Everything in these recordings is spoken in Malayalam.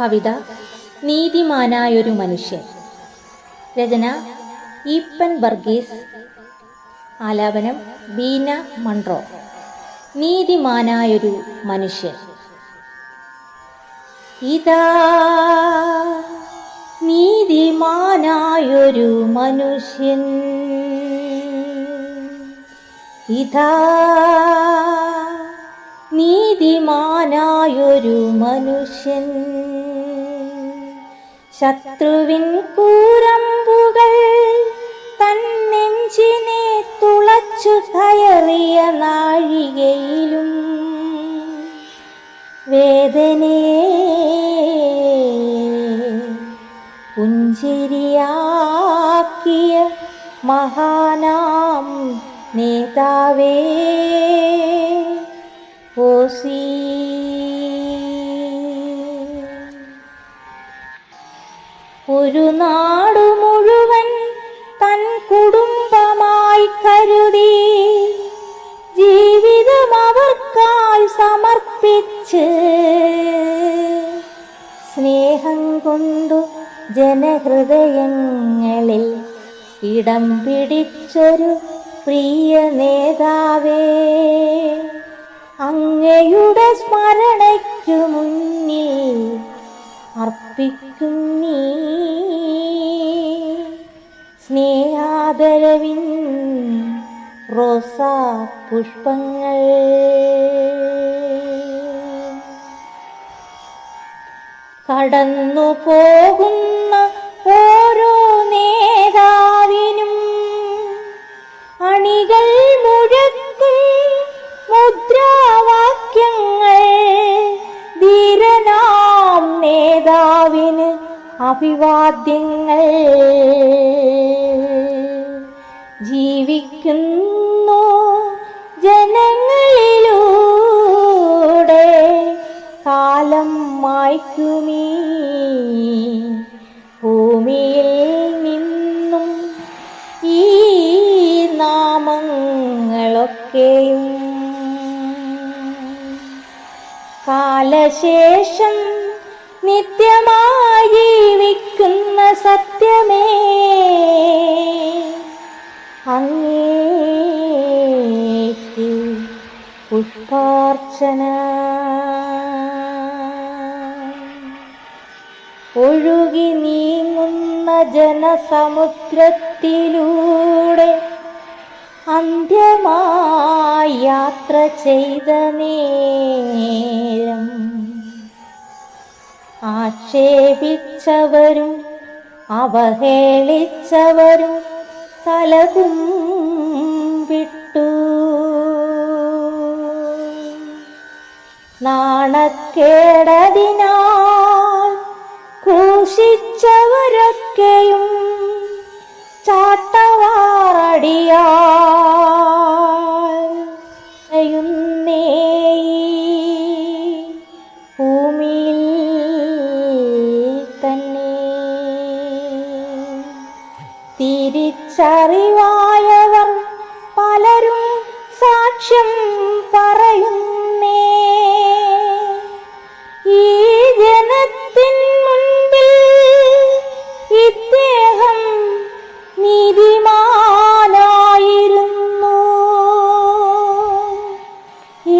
കവിത നീതിമാനായൊരു മനുഷ്യൻ. രചന ഈപ്പൻ വർഗീസ്. ആലാപനം ബീന മൺട്രോ നീതിമാനായൊരു മനുഷ്യൻ. ഇതാ നീതിമാനായൊരു മനുഷ്യൻ. ഇതാ നീതിമാനായൊരു മനുഷ്യൻ. ശത്രുവിൻ കൂരമ്പുകൾ തന്നെഞ്ചിനെ തുളച്ചു കയറിയ നാഴികയിലും വേദനയെ പുഞ്ചിരിയാക്കിയ മഹാനാം നേതാവേ ഓസി ഒരു നാടു മുഴുവൻ തൻ കുടുംബമായി കരുതി. ജീവിതം അവർക്കായി സമർപ്പിച്ച് സ്നേഹം കൊണ്ടു ജനഹൃദയങ്ങളിൽ ഇടം പിടിച്ചൊരു പ്രിയ നേതാവേ. അങ്ങയുടെ സ്മരണയ്ക്കു മുന്നിൽ അർപ്പിക്കും നീ. സ്നേഹാദരവിൻ റോസാ പുഷ്പങ്ങൾ. കടന്നു പോകുന്ന ഓരോ നേതാവിനും അണികൾ മുഴക്കും മുദ്രാവാക്യങ്ങൾ. ധീരനാം നേതാവിന് അഭിവാദ്യങ്ങൾ ജീവിക്കുന്നു ജനങ്ങളിലൂടെ കാലം മായ്ക്കുമീ. ഭൂമിയിൽ നിന്നും ഈ നാമങ്ങളൊക്കെയും കാലശേഷം നിത്യമായി ജീവിക്കുന്ന സത്യമേ. അങ്ങേ പുഷ്പാർച്ചന. ഒഴുകി നീങ്ങുന്ന ജനസമുദ്രത്തിലൂടെ അന്ത്യമായി യാത്ര ചെയ്ത നേരം ആക്ഷേപിച്ചവരും അവഹേളിച്ചവരും തലകും വിട്ടു. നാണക്കേടതിനാൽ ക്രൂശിച്ചവരൊക്കെയും ചാട്ടവാറടിയായുന്നേ തിരിച്ചറിവായവർ പലരും സാക്ഷ്യം പറയുന്നേ. ഈ ജനത്തിൻ മുൻപിൽ ഇദ്ദേഹം നീതിമാനായിരുന്നു.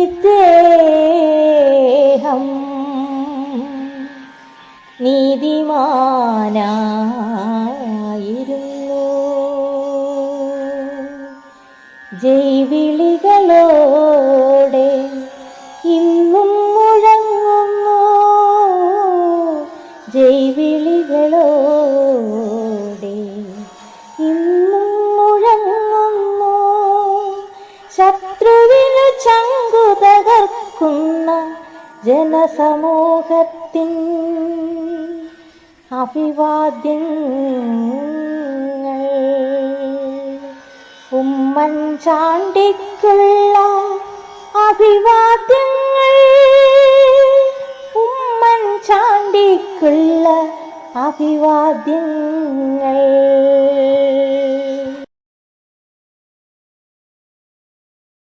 ഇദ്ദേഹം നീതിമാനായിരുന്നു ജൈവിളികളോടെ ഇന്നും മുഴങ്ങുന്നു. ജൈവിളികളോടെ ഇന്നും മുഴങ്ങുന്നു. ശത്രുവിനു ചങ്കു തകർക്കുന്ന ജനസമൂഹത്തിൻ അഭിവാദ്യങ്ങൾ ഉമ്മൻചാണ്ടിക്കുള്ള അഭിവാദ്യങ്ങൾ. ഉമ്മൻ ചാണ്ടിക്കുള്ള അഭിവാദ്യങ്ങൾ.